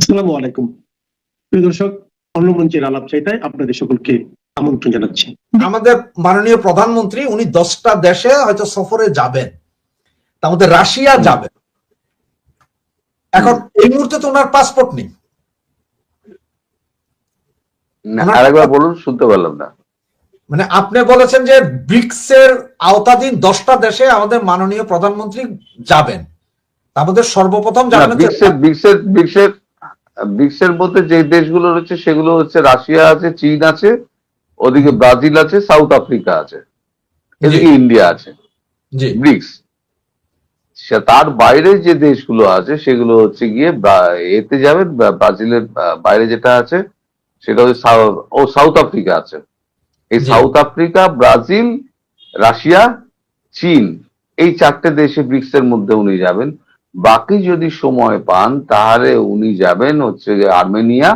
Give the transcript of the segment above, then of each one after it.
আসসালামু আলাইকুম। প্রিয় দর্শক অন্য মঞ্চের আলাপ চাইতায় আপনাদের সকলকে আমন্ত্রণ জানাচ্ছি। আমাদের মাননীয় প্রধানমন্ত্রী উনি দশটা দেশে হয়তো সফরে যাবেন। তার মধ্যে রাশিয়া যাবেন এখন এই মুহূর্তে তো ওনার পাসপোর্ট নেই। আরেকবার বলুন শুনতে পারলাম না। মানে আপনি বলেছেন যে ব্রিক্স এর আওতাধীন দশটা দেশে আমাদের মাননীয় প্রধানমন্ত্রী যাবেন। তার মধ্যে সর্বপ্রথম যাবেন ব্রিক্সের ব্রিক্সের ব্রিক্সের মধ্যে যে দেশগুলো রয়েছে সেগুলো হচ্ছে রাশিয়া আছে চীন আছে ওদিকে ব্রাজিল আছে সাউথ আফ্রিকা আছে এদিকে ইন্ডিয়া আছে ব্রিক্স তার বাইরে যে দেশগুলো আছে সেগুলো হচ্ছে গিয়ে এতে যাবেন বা- ব্রাজিলের বাইরে যেটা আছে সেটা হচ্ছে ও সাউথ আফ্রিকা আছে। এই সাউথ আফ্রিকা ব্রাজিল রাশিয়া চীন এই চারটে দেশে ব্রিক্স এর মধ্যে উনি যাবেন। বাকি যদি সময় পান তাহলে উনি যাবেন হচ্ছে আর্মেনিয়া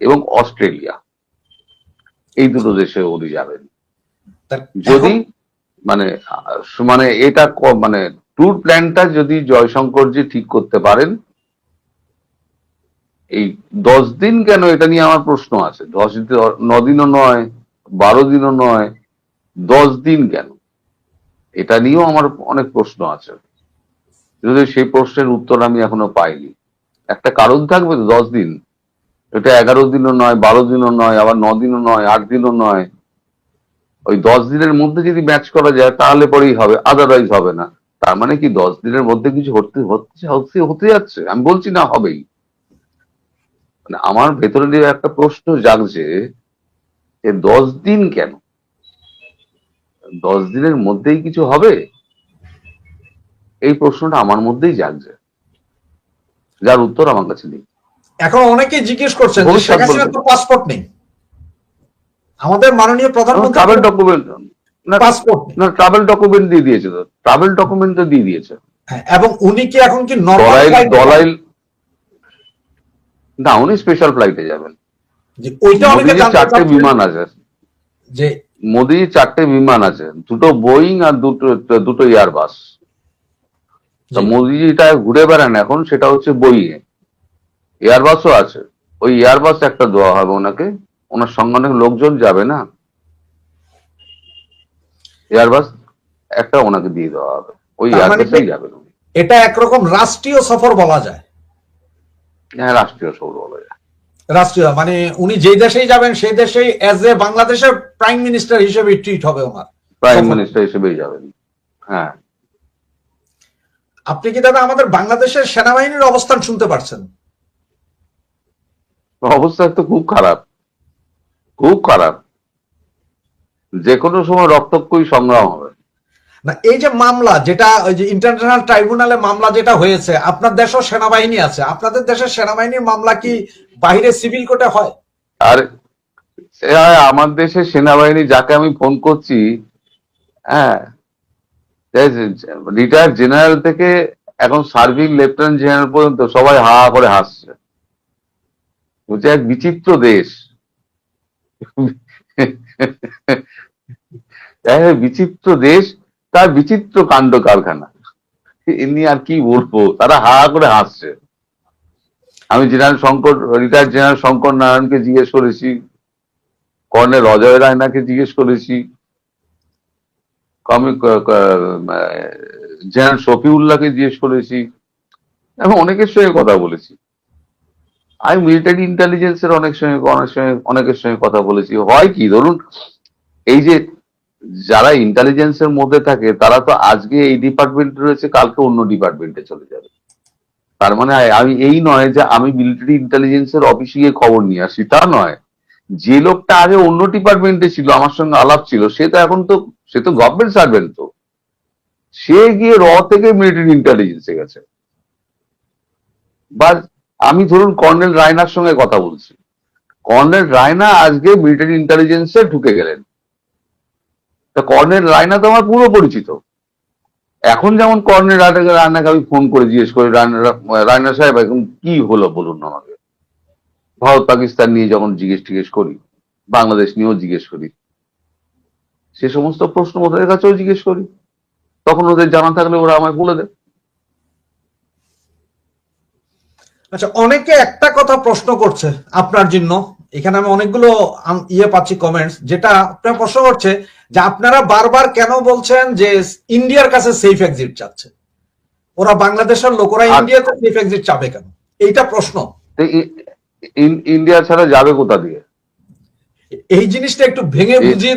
এবং অস্ট্রেলিয়া। এই দুটো দেশে উনি যাবেন। যদি মানে মানে এটা মানে ট্যুর প্ল্যানটা যদি জয়শঙ্করজি ঠিক করতে পারেন এই দশ দিন কেন এটা নিয়ে আমার প্রশ্ন আছে? দশ দিন দিনও নয় বারো দিনও নয় দশ দিন কেন? এটা নিয়েও আমার অনেক প্রশ্ন আছে। যদি সেই প্রশ্নের উত্তর আমি এখনও পাইনি। একটা কারণ থাকবে তো দশ দিন। এটা এগারো দিনও নয়, বারো দিনও নয়, আবার ন দিনও নয়, আট দিনও নয়। ওই দশ দিনের মধ্যে যদি ম্যাচ করা যায়, তাহলে পরেই হবে আদারওয়াইজ হবে না। তার মানে কি দশ দিনের মধ্যে কিছু হতে, হচ্ছে হতে যাচ্ছে? আমি বলছি না হবেই। মানে আমার ভেতরে দিয়ে একটা প্রশ্ন জাগছে যে দশ দিন কেন? দশ দিনের মধ্যেই কিছু হবে? এই প্রশ্নটা আমার মধ্যেই জাগছে। যার উত্তর আমার কাছে নেই। এখন অনেকে জিজ্ঞেস করছেন যে শেখ হাসিনার তো পাসপোর্ট নেই। আমাদের মাননীয় প্রধানমন্ত্রী ট্রাভেল ডকুমেন্ট না পাসপোর্ট না ট্রাভেল ডকুমেন্ট দিয়ে দিয়েছে তো। ট্রাভেল ডকুমেন্ট তো দিয়ে দিয়েছে। হ্যাঁ, এবং উনি কি এখন কি নর্মাল দলাইল না উনি স্পেশাল ফ্লাইটে যাবেন। ওইটা অনেকে চারটে বিমান আছে। যে মোদিজির চারটে বিমান আছে। দুটো বোয়িং আর দুটো দুটো এয়ারবাস। তা। মোদিজিটা ঘুরে বেড়ান এখন সেটা হচ্ছে বইয়ে। এয়ারবাসও আছে। ওই এয়ারবাস একটা দেওয়া হবে ওনাকে। ওনার সঙ্গে অনেক লোকজন যাবে না? এয়ারবাস একটা ওনাকে দিয়ে দেওয়া হবে। ওই মানে এয়ারবাসেই কি- যাবেন উনি। এটা একরকম রাষ্ট্রীয় সফর বলা যায়। হ্যাঁ রাষ্ট্রীয় সফর বলা যায়। রাষ্ট্রীয় মানে উনি যেই দেশেই যাবেন সেই দেশেই এজ এ বাংলাদেশের প্রাইম মিনিস্টার হিসেবে ট্রিট হবে ওনার। প্রাইম মিনিস্টার হিসেবেই যাবেন। হ্যাঁ। আপনি কি দাদা আমাদের বাংলাদেশের সেনাবাহিনীর অবস্থান শুনতে পারছেন? অবস্থা তো খুব খারাপ। খুব খারাপ। যে কোনো সময় রক্তক্ষয়ী সংগ্রাম হবে। না এই যে মামলা যেটা ওই যে ইন্টারন্যাশনাল ট্রাইব্যুনালে মামলা যেটা হয়েছে আপনার দেশেও সেনাবাহিনী আছে। আপনাদের দেশের সেনাবাহিনীর মামলা কি বাইরে সিভিল কোর্টে হয়? আর আমার দেশের সেনাবাহিনী যাকে আমি ফোন করছি হ্যাঁ রিটায়ার্ড জেনারেল থেকে এখন সার্ভিং লেফটেন্যান্ট জেনারেল পর্যন্ত সবাই হা করে হাসছে। বলছে, এক বিচিত্র দেশ। বিচিত্র দেশ, তার বিচিত্র কাণ্ড কারখানা। এমনি আর কি বলব? তারা হা করে হাসছে। আমি general Shankar retired general Shankar নারায়ণকে জিজ্ঞেস করেছি, কর্নেল অজয় রায়নাকে জিজ্ঞেস করেছি আমি জেনারেল শফিউল্লাহকে জিজ্ঞেস করেছি। এবং অনেকের সঙ্গে কথা বলেছি। আমি মিলিটারি ইন্টেলিজেন্সের অনেক সঙ্গে অনেক সঙ্গে, অনেকের সঙ্গে কথা বলেছি। হয় কি, ধরুন, এই যে যারা ইন্টেলিজেন্সের মধ্যে থাকে, তারা তো আজকে এই ডিপার্টমেন্টে রয়েছে, কালকে অন্য ডিপার্টমেন্টে চলে যাবে। তার মানে আমি এই নয় যে আমি মিলিটারি ইন্টেলিজেন্সের অফিসে গিয়ে খবর নিয়ে আসি, তা নয়। যে লোকটা আগে অন্য ডিপার্টমেন্টে ছিল, আমার সঙ্গে আলাপ ছিল, সে তো এখন তো, সে তো গভর্নমেন্ট সার্ভেন্ট তো। সে গিয়ে র থেকে মিলিটারি ইন্টেলিজেন্সে গেছে। বা আমি ধরুন কর্নেল রায়নার সঙ্গে কথা বলছি। কর্নেল রায়না আজকে মিলিটারি ইন্টেলিজেন্সে ঢুকে গেলেন। তা কর্নেল রায়না তো আমার পুরো পরিচিত। এখন যেমন কর্নেল রায়নাকে আমি ফোন করে জিজ্ঞেস করি, রায়না রায়না সাহেব, এখন কি হলো বলুন আমাকে। ভারত পাকিস্তান নিয়ে যখন জিজ্ঞেস টিজ্ঞেস করি বাংলাদেশ নিয়েও জিজ্ঞেস করি সে সমস্ত প্রশ্ন ওদের কাছেও জিজ্ঞেস করি। তখন ওদের জানা থাকলে ওরা আমায় বলে দেয়। আচ্ছা অনেকে একটা কথা প্রশ্ন করছে আপনার জন্য। এখানে আমি অনেকগুলো ইয়ে পাচ্ছি কমেন্টস যেটা আপনার প্রশ্ন করছে যে আপনারা বারবার কেন বলছেন যে ইন্ডিয়ার কাছে সেফ এক্সিট চাচ্ছে? ওরা বাংলাদেশের লোক ওরা আর- ইন্ডিয়াতে সেফ এক্সিট চাবে কেন? এইটা প্রশ্ন। ইন্ডিয়া ছাড়া যাবে কোথা দিয়ে? এই জিনিসটা একটু ভেঙে বুঝিয়ে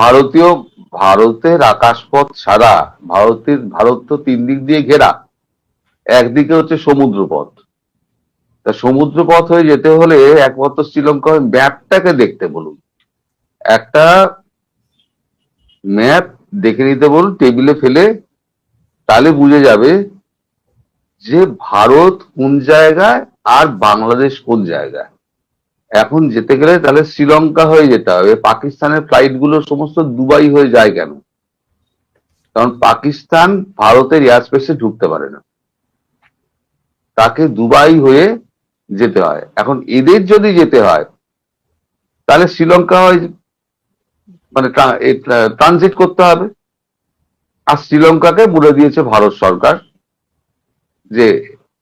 ভারতীয় ভারতের আকাশপথ ছাড়া ভারতের ভারত তো তিন দিক দিয়ে ঘেরা। একদিকে হচ্ছে সমুদ্রপথ। তা সমুদ্রপথ হয়ে যেতে হলে একমাত্র শ্রীলঙ্কা ম্যাপটাকে দেখতে বলুন। একটা ম্যাপ দেখে নিতে বলুন টেবিলে ফেলে তাহলে বুঝে যাবে যে ভারত কোন জায়গায় আর বাংলাদেশ কোন জায়গায়? এখন যেতে গেলে তাহলে শ্রীলঙ্কা হয়ে যেতে হবে, পাকিস্তানের ফ্লাইটগুলো সমস্ত দুবাই হয়ে যায় কেন? কারণ পাকিস্তান ভারতের এয়ার স্পেসে ঢুকতে পারে না। তাকে দুবাই হয়ে যেতে হয়। এখন এদের যদি যেতে হয়, তাহলে শ্রীলঙ্কা হয় মানে ট্রানজিট করতে হবে। আর শ্রীলঙ্কাকে বলে দিয়েছে ভারত সরকার যে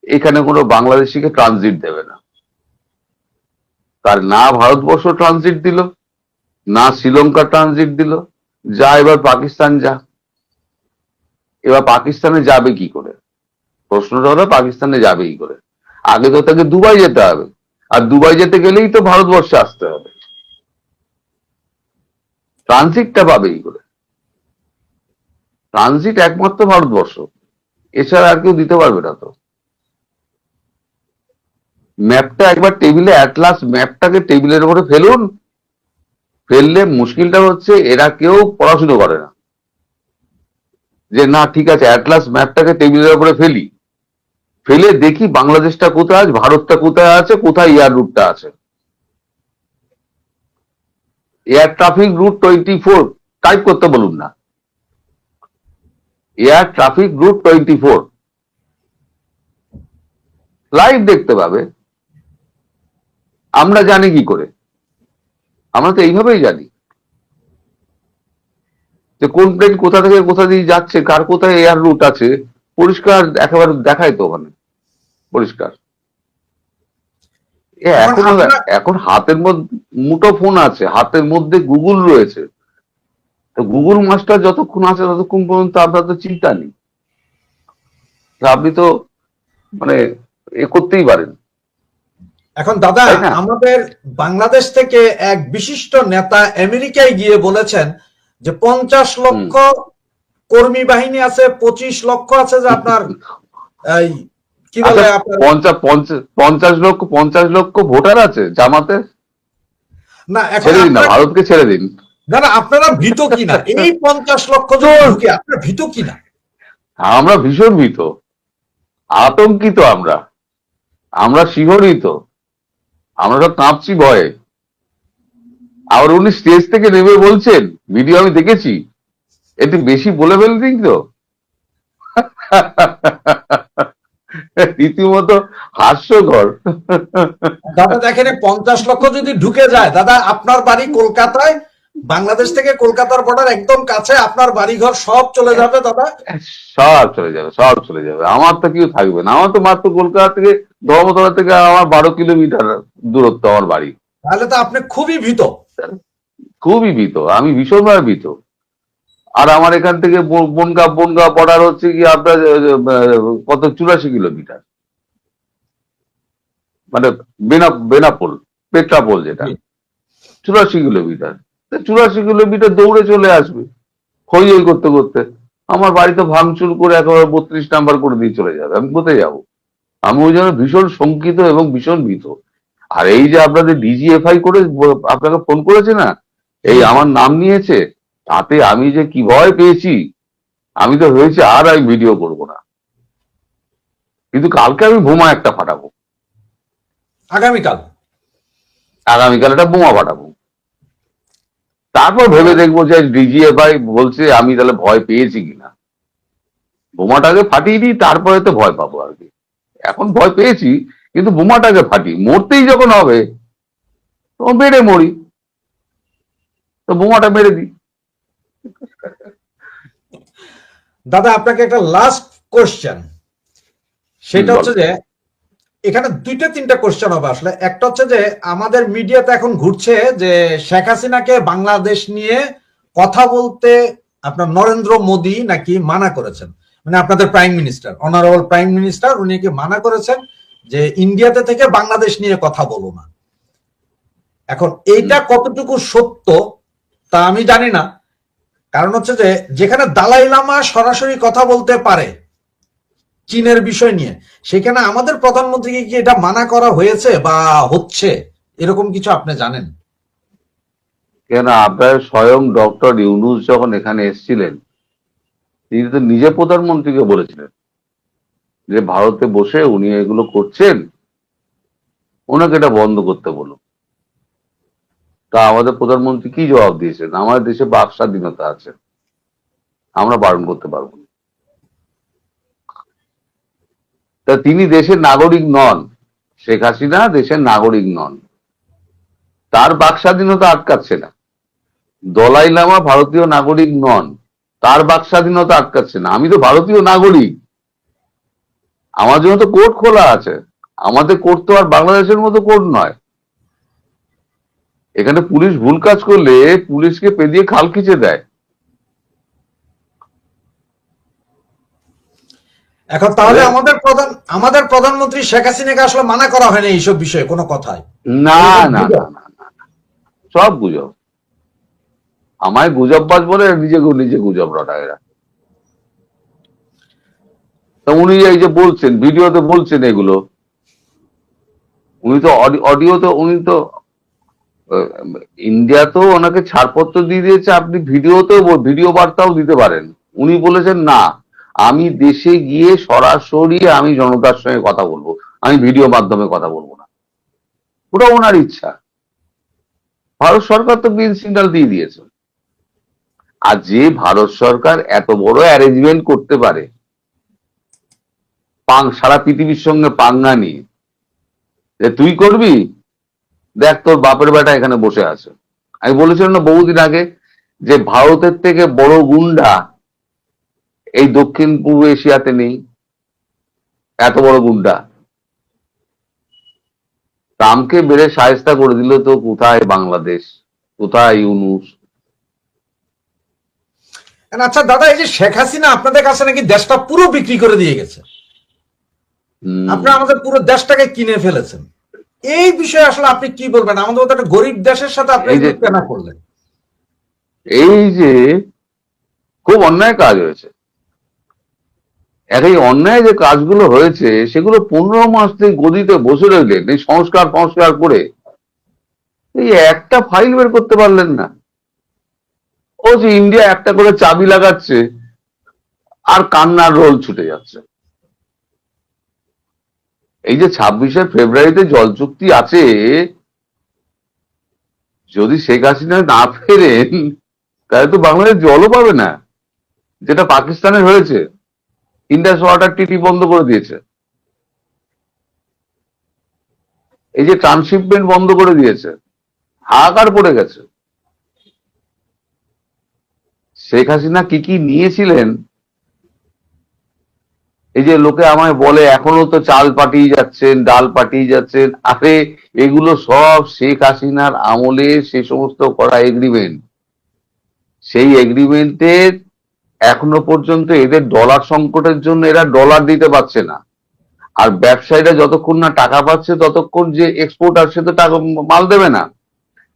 এখানে কোনো বাংলাদেশিকে ট্রানজিট দেবে না। তার না ভারতবর্ষ ট্রানজিট দিল, না শ্রীলঙ্কা ট্রানজিট দিল, যা এবার পাকিস্তান যা। এবার পাকিস্তানে যাবে কি করে? প্রশ্নটা হলো পাকিস্তানে যাবে কি করে। আগে তো তাকে দুবাই যেতে হবে। আর দুবাই যেতে গেলেই তো ভারতবর্ষে আসতে হবে। ট্রানজিটটা পাবে কি করে। ট্রানজিট একমাত্র ভারতবর্ষ। এছাড়া আর কেউ দিতে পারবে না তো। ম্যাপটা একবার টেবিলে অ্যাটলাস ম্যাপটাকে টেবিলের উপরে ফেলুন। ফেললে মুশকিলটা হচ্ছে এরা কেউ পড়াশুনো করে না। যে না, ঠিক আছে অ্যাটলাস ম্যাপটাকে টেবিলের উপরে ফেলি। ফেলে দেখি বাংলাদেশটা কোথায় আছে, ভারতটা কোথায় আছে, কোথায় এয়ার রুটটা আছে। Air traffic route twenty four type করতে বলুন না। Air traffic route twenty four live দেখতে পাবে। আমরা জানি কি করে? আমরা তো এইভাবেই জানি। যে কোন প্লেন কোথা থেকে কোথা দিয়ে যাচ্ছে কার কোথায় এয়ার রুট আছে পরিষ্কার একেবারে দেখায় তো ওখানে। পরিষ্কার। এখন এখন হাতের মধ্যে মুঠো ফোন আছে হাতের মধ্যে গুগল রয়েছে। তো গুগল মাস্টার যতক্ষণ আছে ততক্ষণ পর্যন্ত আপনার তো চিন্তা নেই। তা আপনি তো মানে এ করতেই পারেন। এখন দাদা আমাদের বাংলাদেশ থেকে এক বিশিষ্ট নেতা আমেরিকায় গিয়ে বলেছেন যে পঞ্চাশ লক্ষ কর্মী বাহিনী আছে পঁচিশ লক্ষ আছে যে আপনার এই কি বলে আচ্ছা, পঞ্চাশ লক্ষ পঞ্চাশ লক্ষ ভোটার আছে জামাতে? না ছেড়ে দিন না ভারতকে ছেড়ে দিন। না না আপনারা ভীত কিনা? এই পঞ্চাশ লক্ষ জন আপনারা ভীত কিনা? আমরা ভীষণ ভীত আতঙ্কিত আমরা। আমরা শিহরিত। আমরা সব কাঁপছি ভয়ে। আবার উনি স্টেজ থেকে নেমে বলছেন ভিডিও আমি দেখেছি। একটু বেশি বলে ফেলছি তো। রীতিমতো হাস্যকর। দাদা দেখেন পঞ্চাশ লক্ষ যদি ঢুকে যায়, দাদা আপনার বাড়ি কলকাতায় বাংলাদেশ থেকে কলকাতার বর্ডার একদম কাছে আপনার বাড়িঘর সব চলে যাবে দাদা। সব চলে যাবে সব চলে যাবে। আমার তো কেউ থাকবে না। আমার তো মাত্র কলকাতা থেকে ধর্মতলা থেকে আমার বারো কিলোমিটার দূরত্ব আমার বাড়ি। তাহলে তো আপনি খুবই ভীত। খুবই ভীত আমি ভীষণভাবে ভীত। আর আমার এখান থেকে বনগা বনগা বর্ডার হচ্ছে কি আপনার কত চুরাশি কিলোমিটার। মানে বেনা বেনাপোল পেট্রাপোল যেটা। চুরাশি কিলোমিটার। চুরাশি কিলোমিটার দৌড়ে চলে আসবে হই হই করতে করতে। আমার বাড়িতে ভাঙচুর করে একেবারে বত্রিশ নাম্বার করে দিয়ে চলে যাবে। আমি কোথায় যাব? আমি ওই জন্য ভীষণ শঙ্কিত এবং ভীষণ ভীত। আর এই যে আপনাদের ডিজিএফআই করে আপনাকে ফোন করেছে না? এই আমার নাম নিয়েছে? তাতে আমি যে কি ভয় পেয়েছি আমি তো হয়েছে আর আমি ভিডিও করব না। কিন্তু কালকে আমি বোমা একটা ফাটাবো। আগামীকাল? আগামীকাল একটা বোমা ফাটাবো। তারপর ভেবে দেখব যে ডিজিএফআই বলছে আমি তাহলে ভয় পেয়েছি কিনা। বোমাটাকে ফাটিয়ে দিই তারপরে তো ভয় পাবো আর কি। এখন ভয় পেয়েছি কিন্তু বোমাটাকে ফাটি মরতেই যখন হবে তো মেরে মরি। তো বোমাটা মেরে দিই। দাদা আপনাকে একটা লাস্ট কোশ্চেন সেটা হচ্ছে যে এখানে দুইটা তিনটা কোশ্চেন হবে আসলে। একটা হচ্ছে যে আমাদের মিডিয়াতে এখন ঘুরছে যে শেখ হাসিনাকে বাংলাদেশ নিয়ে কথা বলতে আপনার নরেন্দ্র মোদী নাকি মানা করেছেন। মানে আপনাদের prime minister honourable prime minister উনি কি মানা করেছেন যে ইন্ডিয়াতে থেকে বাংলাদেশ নিয়ে কথা বলো না। এখন এইটা কতটুকু সত্য তা আমি জানি না। কারণ হচ্ছে যে যেখানে দালাই লামা সরাসরি কথা বলতে পারে চীনের বিষয় নিয়ে। সেখানে আমাদের প্রধানমন্ত্রীকে কি এটা মানা করা হয়েছে বা হচ্ছে? এরকম কিছু আপনি জানেন? কেন? আপনার স্বয়ং ডক্টর ইউনুস যখন এখানে এসেছিলেন, তিনি তো নিজে প্রধানমন্ত্রীকে বলেছিলেন যে ভারতে বসে উনি এগুলো করছেন, ওনাকে এটা বন্ধ করতে বলুন। তা আমাদের প্রধানমন্ত্রী কি জবাব দিয়েছেন? আমাদের দেশে বাক স্বাধীনতা আছে, আমরা বারণ করতে পারব না। তা তিনি দেশের নাগরিক নন। শেখ হাসিনা দেশের নাগরিক নন। তার বাক স্বাধীনতা আটকাচ্ছে না। দলাই লামা ভারতীয় নাগরিক নন। তার বাক স্বাধীনতা আটকাচ্ছে না। আমি তো ভারতীয় নাগরিক। আমার জন্য তো কোর্ট খোলা আছে। আমাদের কোর্ট তো আর বাংলাদেশের মতো কোর্ট নয়। এখানে পুলিশ ভুল কাজ করলে পুলিশকে পেদিয়ে খাল খিচে দেয়। এখন তাহলে। আমাদের প্রধান আমাদের প্রধানমন্ত্রী শেখ হাসিনাকে আসলে মানা করা হয়নি এইসব বিষয়ে কোনো কথায়? না না। সব গুজব। আমায় গুজববাজ বলে নিজে নিজে গুজব রটা এরা তা উনি এই যে বলছেন ভিডিওতে বলছেন এগুলো। উনি তো অডিওতে উনি তো ইন্ডিয়া তো ওনাকে ছাড়পত্র দিয়ে দিয়েছে আপনি ভিডিওতেও ভিডিও বার্তাও দিতে পারেন। উনি বলেছেন না। আমি দেশে গিয়ে সরাসরি আমি জনতার সঙ্গে কথা বলব। আমি ভিডিও মাধ্যমে কথা বলব না। ওটা ওনার ইচ্ছা। ভারত সরকার তো গ্রিন সিগন্যাল দিয়ে দিয়েছে। আর যে ভারত সরকার এত বড় অ্যারেঞ্জমেন্ট করতে পারে, পাং, সারা পৃথিবীর সঙ্গে পাঙ্গা নিয়ে, যে তুই করবি? দেখ তোর বাপের বেটা এখানে বসে আছে। আমি বলেছিলাম না বহুদিন আগে যে ভারতের থেকে বড় গুন্ডা এই দক্ষিণ পূর্ব এশিয়াতে নেই। এত বড় গুন্ডা ট্রাম্পকে বেড়ে সায়স্তা করে দিল তো কোথায় বাংলাদেশ? কোথায় ইউনুস? আচ্ছা দাদা এই যে শেখ হাসিনা আপনাদের কাছে নাকি দেশটা পুরো বিক্রি করে দিয়ে গেছে? আপনারা আমাদের পুরো দেশটাকে কিনে ফেলেছেন। এই বিষয়ে আসলে আপনি কি বলবেন? আমাদের মতো একটা গরিব দেশের সাথে আপনি এই যে- করলেন? এই যে খুব অন্যায় কাজ হয়েছে। এই অন্যায় যে কাজগুলো হয়েছে, সেগুলো পনেরো মাস থেকে গদিতে বসে রইলেন এই সংস্কার সংস্কার করে, এই একটা ফাইল বের করতে পারলেন না। ও যে ইন্ডিয়া একটা করে চাবি লাগাচ্ছে, আর কান্নার রোল ছুটে যাচ্ছে। এই যে ছাব্বিশে ফেব্রুয়ারিতে জল চুক্তি আছে, যদি শেখ হাসিনা না ফেরেন, তাহলে তো বাংলাদেশ জলও পাবে না, যেটা পাকিস্তানের হয়েছে। ইন্ডাস ওয়াটার টিটি বন্ধ করে দিয়েছে। এই যে ট্রান্সশিপমেন্ট বন্ধ করে দিয়েছে, হাহাকার পড়ে গেছে। শেখ হাসিনা কি কি নিয়েছিলেন? এই যে লোকে আমায় বলে, এখনও তো চাল পাঠিয়ে যাচ্ছেন, ডাল পাঠিয়ে যাচ্ছেন, আরে এগুলো সব শেখ হাসিনার আমলে সে সমস্ত করা এগ্রিমেন্ট সেই এগ্রিমেন্টের এখনও পর্যন্ত এদের ডলার সংকটের জন্য এরা ডলার দিতে পারছে না। আর ব্যবসায়ীরা যতক্ষণ না টাকা পাচ্ছে, ততক্ষণ যে এক্সপোর্টার সে তো টাকা মাল দেবে না।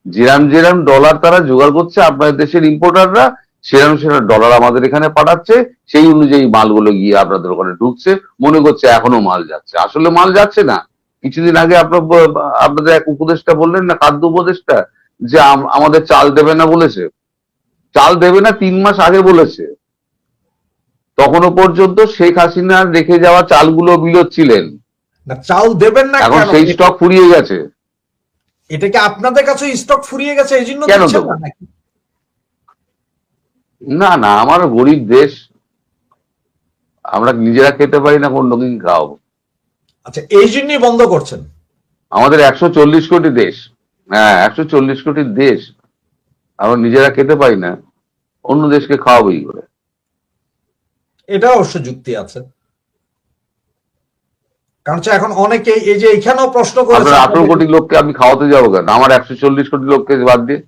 যেরাম যেরাম ডলার তারা জোগাড় করছে, আপনাদের দেশের ইম্পোর্টাররা সেরাম সেরাম ডলার আমাদের এখানে পাঠাচ্ছে, সেই অনুযায়ী মালগুলো গিয়ে আপনাদের ওখানে ঢুকছে, মনে করছে এখনও মাল যাচ্ছে। আসলে মাল যাচ্ছে না। কিছুদিন আগে আপনার আপনাদের এক উপদেষ্টা বললেন না, খাদ্য উপদেষ্টা, যে আম- আমাদের চাল দেবে না বলেছে। চাল দেবে না, তিন মাস আগে বলেছে। তখনও পর্যন্ত শেখ হাসিনার রেখে যাওয়া চালগুলো বিলোচ্ছিলেন। না চাল দেবেন না এখন সেই স্টক ফুরিয়ে গেছে। এটা কি আপনাদের কাছে স্টক ফুরিয়ে গেছে এই জন্য কেন না না আমার গরিব দেশ আমরা নিজেরা খেতে পারি না কোন লোককে খাওয়াবো আচ্ছা এই জন্যই বন্ধ করছেন? আমাদের একশো চল্লিশ কোটি দেশ হ্যাঁ একশো চল্লিশ কোটি দেশ আমরা নিজেরা খেতে পারি না অন্য দেশকে খাওয়াবোই করে? এটা অবশ্য যুক্তি আছে। কারণ এখন অনেকে এই যে এখানেও প্রশ্ন করে আপনার আঠারো কোটি লোককে আমি খাওয়াতে যাব কেন? আমার একশো চল্লিশ কোটি লোককে বাদ দিয়ে।